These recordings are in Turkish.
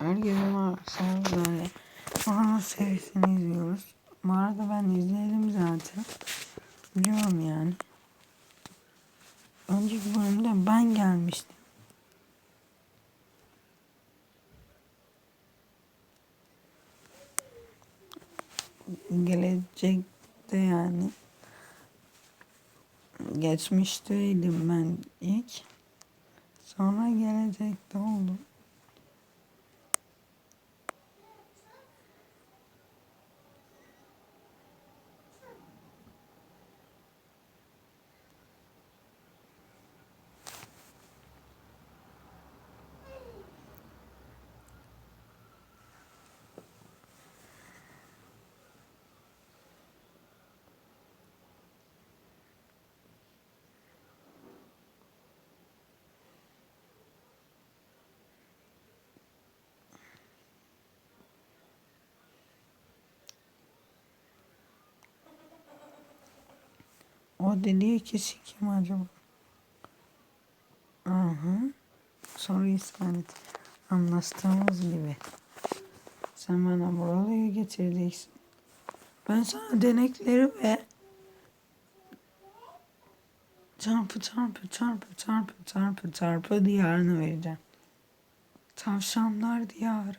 Herkese merhaba. Böyle Korona serisini izliyoruz. Bu arada ben izledim zaten. Biliyorum yani. Önceki bölümde ben gelmiştim. Gelecekte yani. Geçmişteydim ben ilk. Sonra gelecekte oldum. O dediği kişi kim acaba? Aha. Soru işareti. Anlaştığımız gibi. Sen bana buraya getireceksin. Ben sana denekleri ve çarpı çarpı çarpı çarpı çarpı çarpı diyarını vereceğim. Tavşanlar diyarı.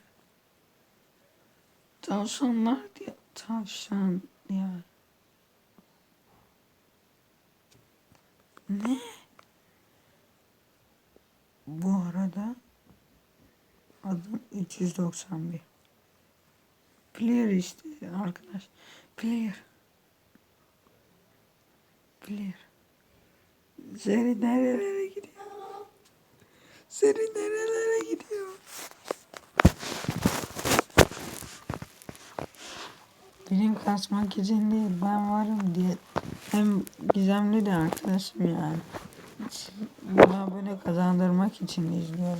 Tavşanlar diye tavşan diyarı. Ne? Bu arada adım 391. Player işte arkadaş. Player. Player. Seri nerelere gidiyor? Seri nerelere gidiyor? Benim kaçmak için değil ben varım diye. Hem gizemli de arkadaşım yani. Buna böyle kazandırmak için izliyorum.